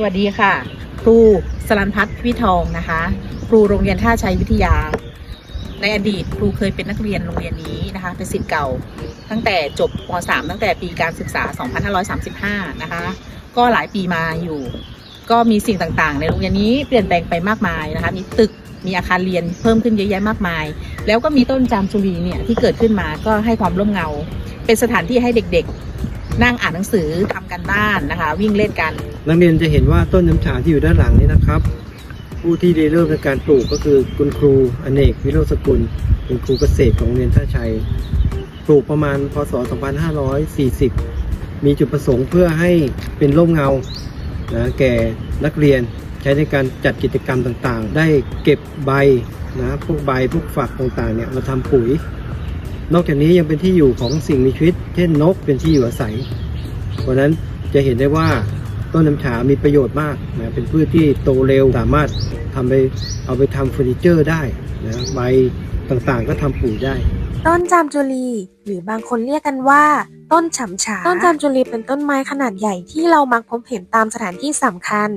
สวัสดีค่ะ ครูสรันพัฒน์พิทองนะคะ ครูโรงเรียนท่าชัยวิทยา ในอดีตครูเคยเป็นนักเรียนโรงเรียนนี้นะคะเป็นศิษย์เก่า ตั้งแต่จบป .3 ตั้งแต่ปีการศึกษา 2535 นะคะ ก็หลายปีมาอยู่ ก็มีสิ่งต่างๆ ในโรงเรียนนี้เปลี่ยนแปลงไปมากมายนะคะ มีตึกมีอาคารเรียนเพิ่มขึ้นเยอะแยะมากมาย แล้วก็มีต้นจามจุรีเนี่ยที่เกิดขึ้นมาก็ให้ความร่มเงา เป็นสถานที่ให้เด็กๆ นั่งอ่านหนังสือทำกันบ้านนะคะ วิ่งเล่นกัน นักเรียนจะเห็นว่าต้นน้ำชาที่อยู่ด้านหลังนี้นะครับ ผู้ที่ได้เริ่มในการปลูกก็คือคุณครูอเนกวิโรจน์สกุลเป็นครูเกษตรของโรงเรียนท่าชัย ปลูกประมาณพศ 2540 มีจุดประสงค์เพื่อให้เป็นร่มเงานะแก่นักเรียนใช้ในการจัดกิจกรรมต่างๆ ได้เก็บใบนะพวกใบพวกฝักต่างๆเนี่ยมาทำปุ๋ย นอกจากนี้ยังเป็นที่อยู่ของสิ่งมีชีวิต เช่นนกเป็นที่อยู่อาศัย เพราะฉะนั้นจะเห็นได้ว่า ต้นน้ำฉามีประโยชน์มากนะเป็นพืชที่โตเร็วสามารถทำไปเอาไปทำเฟอร์นิเจอร์ได้นะใบต่างๆก็ทำปุ๋ยได้ ต้นจามจุลีหรือบางคนเรียกกันว่า ต้นฉ่ำฉา ต้นจามจุลีเป็นต้นไม้ขนาดใหญ่ที่เรามักพบเห็นตามสถานที่สำคัญ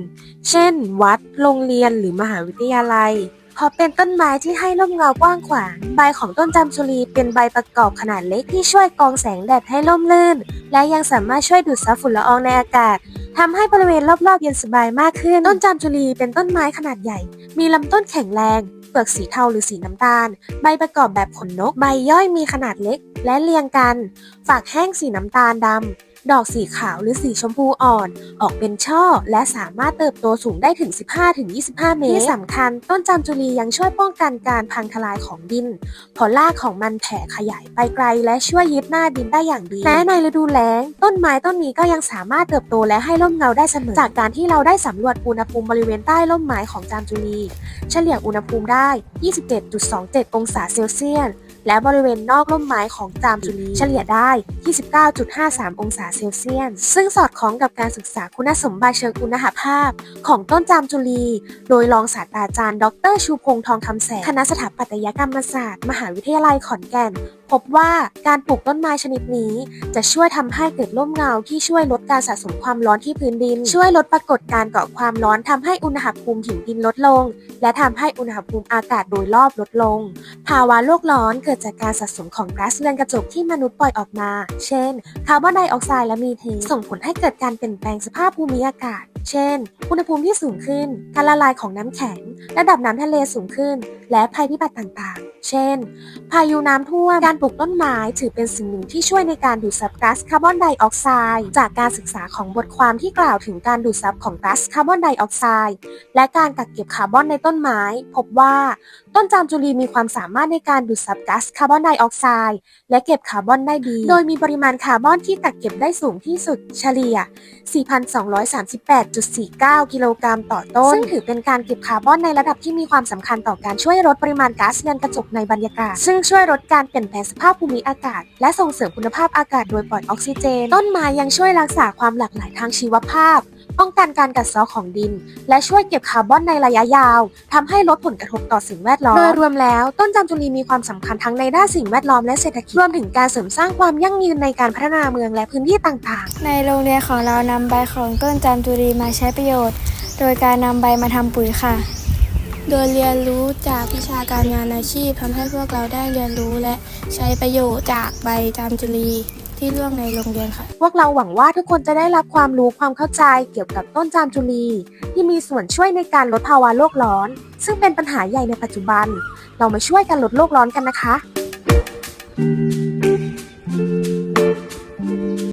เช่น วัด โรงเรียนหรือมหาวิทยาลัยเพราะเป็นต้นไม้ที่ให้ร่มเงากว้างขวาง ใบของต้นจามจุลีเป็นใบประกอบขนาดเล็กที่ช่วยกรองแสงแดดให้ร่มรื่น และยังสามารถช่วยดูดซับฝุ่นละอองในอากาศ ทำให้บริเวณรอบๆเย็นสบายมากขึ้น ต้นจามจุลีเป็นต้นไม้ขนาดใหญ่ มีลำต้นแข็งแรง เปลือกสีเทาหรือสีน้ำตาล ใบประกอบแบบขนนก ใบย่อยมีขนาดเล็ก และเรียงกัน ฝากแห้งสีน้ำตาลดำ ดอกสีขาวหรือสีชมพูอ่อน ออกเป็นช่อ และสามารถเติบโตสูงได้ถึง 15-25 เมตร ที่สำคัญ ต้นจามจุลียังช่วยป้องกันการพังทลายของดินเพราะรากของมันแผ่ขยายไปไกล และช่วยยึดหน้าดินได้อย่างดีแม้ในฤดูแล้ง ต้นไม้ต้นนี้ก็ยังสามารถเติบโตและให้ร่มเงาได้เสมอจากการที่เราได้สำรวจอุณหภูมิบริเวณใต้ร่มไม้ของจามจุลีเฉลี่ยอุณหภูมิได้ 27.27 องศาเซลเซียส และบริเวณนอกร่มไม้ของจามจุลีเฉลี่ยได้ 29.53 องศาเซลเซียส ซึ่งสอดคล้องกับการศึกษาคุณสมบัติเชิงอุณหภาพ ของต้นจามจุลี โดยรองศาสตราจารย์ ดรชูพงษ์ทองคำแสง คณะสถาปัตยกรรมศาสตร์ มหาวิทยาลัยขอนแก่น พบว่าการปลูกต้นไม้ชนิดนี้ จะช่วยทำให้เกิดร่มเงาที่ช่วยลดการสะสมความร้อนที่พื้นดิน ช่วยลดปรากฏการณ์เกาะความร้อนทำให้อุณหภูมิผิวดินลดลง และทำให้อุณหภูมิอากาศโดยรอบลดลง ภาวะโลกร้อนเกิดจากการสะสมของก๊าซเรือนกระจกที่มนุษย์ปล่อยออกมา เช่น คาร์บอนไดออกไซด์และมีเทนส่งผลให้เกิดการเปลี่ยนแปลงสภาพภูมิอากาศ เช่น อุณหภูมิที่สูงขึ้น การละลายของน้ำแข็ง ระดับน้ำทะเลสูงขึ้น และภัยพิบัติต่างๆ เช่น พายุน้ำท่วม การปลูกต้นไม้ถือเป็นสิ่งหนึ่งที่ช่วยในการดูดซับก๊าซคาร์บอนไดออกไซด์จากการศึกษาของบทความที่กล่าวถึงการดูดซับของก๊าซคาร์บอนไดออกไซด์และการกักเก็บคาร์บอนในต้นไม้ พบว่า ต้นจามจุลีมีความสามารถในการดูดซับก๊าซคาร์บอนไดออกไซด์และเก็บคาร์บอนได้ดี โดยมีปริมาณคาร์บอนที่กักเก็บได้สูงที่สุดเฉลี่ย 4,238.49 กิโลกรัมต่อต้น ซึ่งถือเป็นการเก็บคาร์บอนในระดับที่มีความสำคัญต่อการช่วยลดปริมาณก๊าซเรือนกระจกในบรรยากาศ ซึ่งช่วยลดการเปลี่ยนแปลงสภาพภูมิอากาศ และส่งเสริมคุณภาพอากาศโดยปล่อยออกซิเจน ต้นไม้ยังช่วยรักษาความหลากหลายทางชีวภาพ ป้องกันการกัดเซาะของดิน และช่วยเก็บคาร์บอนในระยะยาวทำให้ลดผลกระทบต่อสิ่งแวดล้อม โดยรวมแล้วต้นจามจุลีมีความสำคัญทั้งในด้านสิ่งแวดล้อมและเศรษฐกิจรวมถึงการเสริมสร้างความยั่งยืนในการพัฒนาเมืองและพื้นที่ต่างๆ ในโรงเรียนของเรานำใบของต้นจามจุรีมาใช้ประโยชน์ โดยการนำใบมาทำปุ๋ยค่ะ โดยเรียนรู้จากวิชาการงานอาชีพทำให้พวกเราได้เรียนรู้และใช้ประโยชน์จากใบจามจุรีที่ร่วงในโรงเรียนค่ะ พวกเราหวังว่าทุกคนจะได้รับความรู้ความเข้าใจเกี่ยวกับต้นจามจุลีที่มีส่วนช่วยในการลดภาวะโลกร้อน ซึ่งเป็นปัญหาใหญ่ในปัจจุบัน เรามาช่วยกันลดโลกร้อนกันนะคะ